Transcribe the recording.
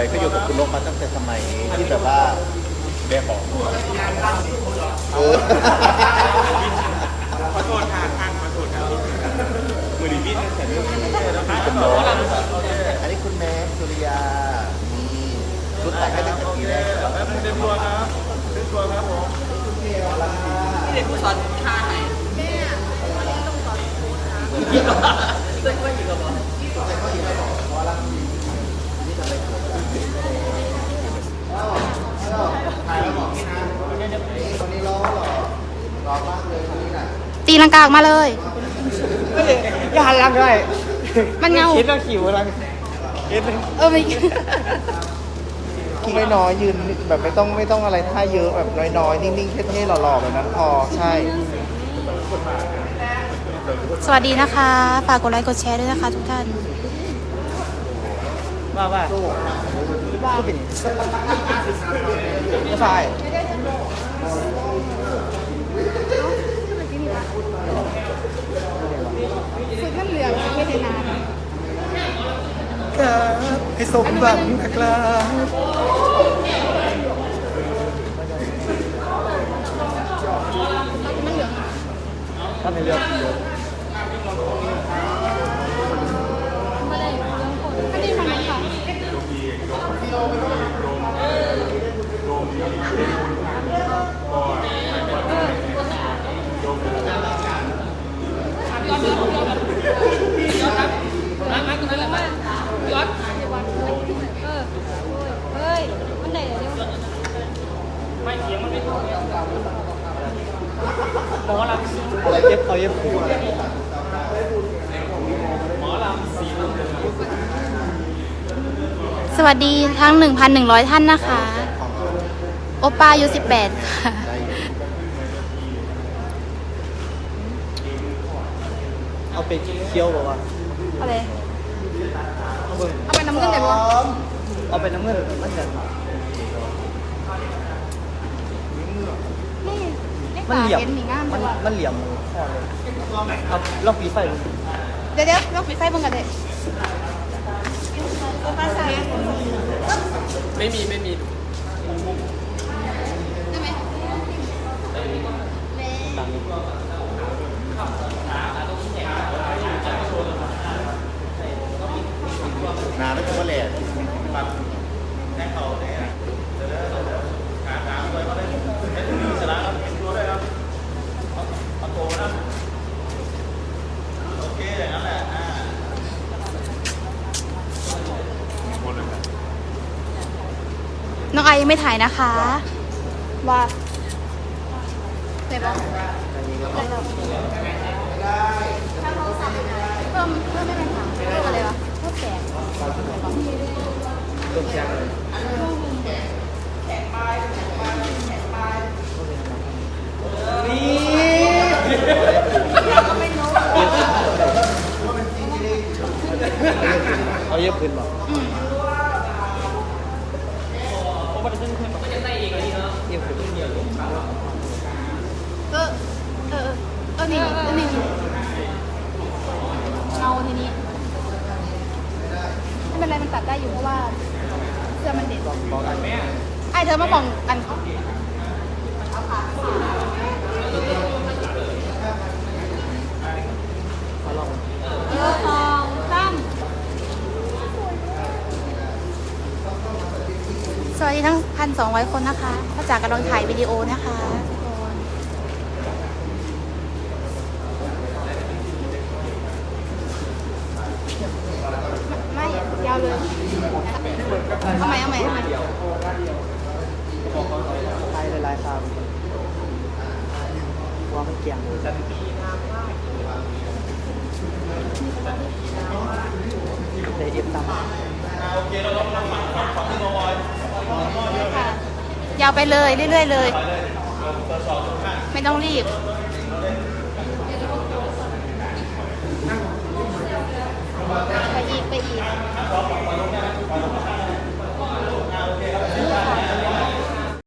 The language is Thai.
อยก็อยู่กับคุณนกมาตั้งแต่สมัยที่แบบว่าเรียกของเออขอโทษทางทางขอโทษครับมือดีพี่แต่เรื่องนี้แล้วครับคุณนกอันนี้คุณแม็กซ์สุริยานี่รู้จักให้ตั้งแต่ปีแรกแล้วแป๊บนึงเต็มตัวครับเต็มตัวครับผมนี่เด็กผู้สอนท่าไหนแม่วันนี้ต้องสอนพูดนะเด็กว่าอยู่กับผม ถ่ายแล้วบอกนี่นะคนนี้ล้อหล่อหล่อมากเลยคนนี้น่ะ ตีลังกาออกมาเลย อย่าหันหลังด้วยมันเงา คิดว่าขิวอะไรคิดเออไม่คิดน้อยๆยืนแบบไม่ต้องไม่ต้องอะไรท่าเยอะแบบน้อยๆ นิ่งๆเท่ๆหล่อๆแบบนั้นพอใช่ สวัสดีนะคะ ฝากกดไลค์กดแชร์ด้วยนะคะทุกท่าน ว่าว่าว่าเป็นไม่ใช่ ฝึกมันเหลืองไม่ได้นาน ครับ ให้สมหวังนะครับท่านในเรื่อง อันนี้มันค่ะเฮ้ย มันได้เร็ว อะไรเย็บเขาเย็บผูสวัสดีทั้ง 1,100 ท่านนะคะ โอปาอายุ18 ค่ะ เอาไปเคี้ยวบอกว่าเอาเลยเอาไปน้ำเงินได้ปะเอาไปน้ำเงินมันจะ นี่นี่ มันขาเหลี่ยมเห็นหนีงามมัแต่นว่ามันเหลี่ยมพอเลยเอาลองปีไฟดูเดี๋ยวเดี๋ยวเราปิดไฟเบิ่งกันเลยโอปาใส่ไม่มีไม่มี ได้ไหม นาไม่ใช่ว่าแหล่ปัดแทงเขาเนี่ยขาขาไปก็ได้ให้ถึงนี่ชนะแล้วเป็นตัวด้วยครับเอาเอาโตนะโอเคอย่างนั้นแหละอ่า น้องไอยังไม่ถ่ายนะคะว่าไหนบอกเพิ่มเพิ่มไม่เป็นถามเพิ่มอะไรวะเพิ่มแสงตัวแข็งเอาเย็บพื้นบอกเย็บพื้น เออเออเออนี่เออนี่เงาทีนี้ไม่เป็นไรมันตัดได้อยู่เพราะ ว่าเสื้อมันเด็ดบอกกันแม่ไอเธอมาบอกกันเขาเขาลองเออทองตั้มสวัสดีทั้งพันสองร้อยคนนะคะพ่อจากกำลังถ่ายวิดีโอนะคะทุกคนไม่ยาวเลยเอาใหม่เอาใหม่เอาใหม่ใช้หลายๆคำว่ามันเกี่ยงแต่เย็บตามค่ะยาวไปเลย เรื่อยๆเลย ไม่ต้องรีบ